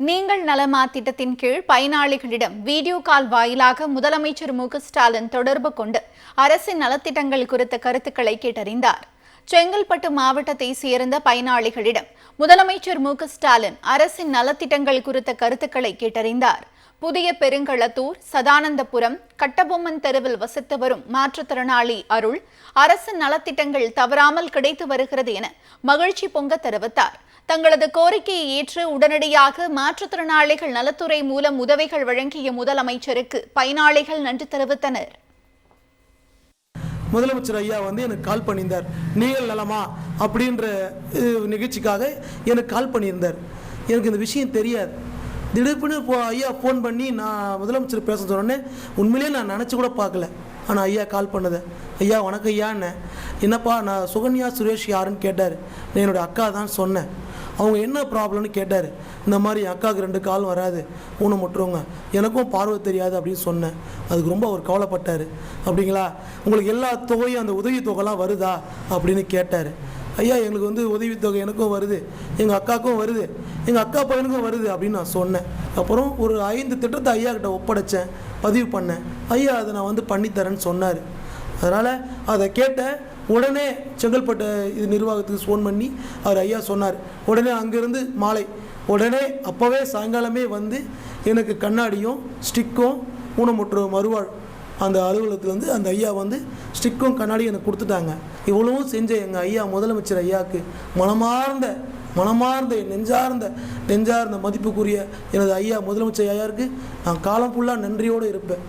நீங்கள் நலமா திட்டத்தின் கீழ் பயனாளிகளிடம் வீடியோ கால் வாயிலாக முதலமைச்சர் மு ஸ்டாலின் தொடர்பு கொண்டு அரசின் நலத்திட்டங்கள் குறித்த கருத்துக்களை கேட்டறிந்தார். செங்கல்பட்டு மாவட்டத்தை சேர்ந்த பயனாளிகளிடம் முதலமைச்சர் மு ஸ்டாலின் அரசின் நலத்திட்டங்கள் குறித்த கருத்துக்களை கேட்டறிந்தார். புதிய பெருங்களத்தூர் சதானந்தபுரம் கட்டபொம்மன் தெருவில் வசித்து வரும் மாற்றுத்திறனாளி அருள் அரசு நலத்திட்டங்கள் தவறாமல் கிடைத்து வருகிறது என மகிழ்ச்சி பொங்க தெரிவித்தார். தங்களது கோரிக்கையை ஏற்று உடனடியாக மாற்றுத்திறனாளிகள் நலத்துறை மூலம் உதவிகள் வழங்கிய முதலமைச்சருக்கு பயனாளிகள் நன்றி தெரிவித்தனர். முதலமைச்சர் ஐயா வந்து எனக்கு கால் பண்ணியிருந்தார். நீங்கள் நலமா? அப்படின்ற நிகழ்ச்சிக்காக எனக்கு கால் பண்ணியிருந்தார். எனக்கு இந்த விஷயம் தெரியாது. திடீர்னு போ ஐயா ஃபோன் பண்ணி நான் முதலமைச்சர் பேச சொன்னோடனே உண்மையிலேயே நான் நினச்சி கூட பார்க்கல. ஆனால் ஐயா கால் பண்ணதை. ஐயா வணக்கம் ஐயான்னு. என்னப்பா நான் சுகன்யா சுரேஷ் யாருன்னு கேட்டார். நான் என்னோட அக்கா தான் சொன்னேன். அவங்க என்ன ப்ராப்ளம்னு கேட்டார். இந்த மாதிரி என் அக்காவுக்கு ரெண்டு கால் வராது. ஊனை ஊனமுட்டுறவங்க எனக்கும் பார்வை தெரியாது அப்படின்னு சொன்னேன். அதுக்கு ரொம்ப அவர் கவலைப்பட்டார். அப்படிங்களா? உங்களுக்கு எல்லா தொகையும் அந்த உதவி தொகைலாம் வருதா? அப்படின்னு கேட்டார். ஐயா எங்களுக்கு வந்து உதவித்தொகை எனக்கும் வருது. எங்கள் அக்காவுக்கும் வருது. எங்கள் அக்கா பையனுக்கும் வருது அப்படின்னு நான் சொன்னேன். அப்புறம் ஒரு ஐந்து திட்டத்தை ஐயா கிட்ட ஒப்படைச்சேன் பதிவு பண்ணேன். ஐயா அதை நான் வந்து பண்ணித்தரேன்னு சொன்னார். அதனால் அதை கேட்ட உடனே செங்கல்பட்டு இது நிர்வாகத்துக்கு ஃபோன் பண்ணி அவர் ஐயா சொன்னார். உடனே அங்கேருந்து மாலை. உடனே அப்போவே சாயங்காலமே வந்து எனக்கு கண்ணாடியும் ஸ்டிக்கும் ஊனமுற்று மறுவாழ் அந்த அலுவலகத்துலேருந்து அந்த ஐயா வந்து ஸ்டிக்கும் கண்ணாடியும் எனக்கு கொடுத்துட்டாங்க. இவ்வளவும் செஞ்ச எங்கள் ஐயா முதலமைச்சர் ஐயாவுக்கு மனமார்ந்த மனமார்ந்த என் நெஞ்சார்ந்த நெஞ்சார்ந்த மதிப்புக்குரிய எனது ஐயா முதலமைச்சர் ஐயாருக்கு நான் காலம் ஃபுல்லாக நன்றியோடு இருப்பேன்.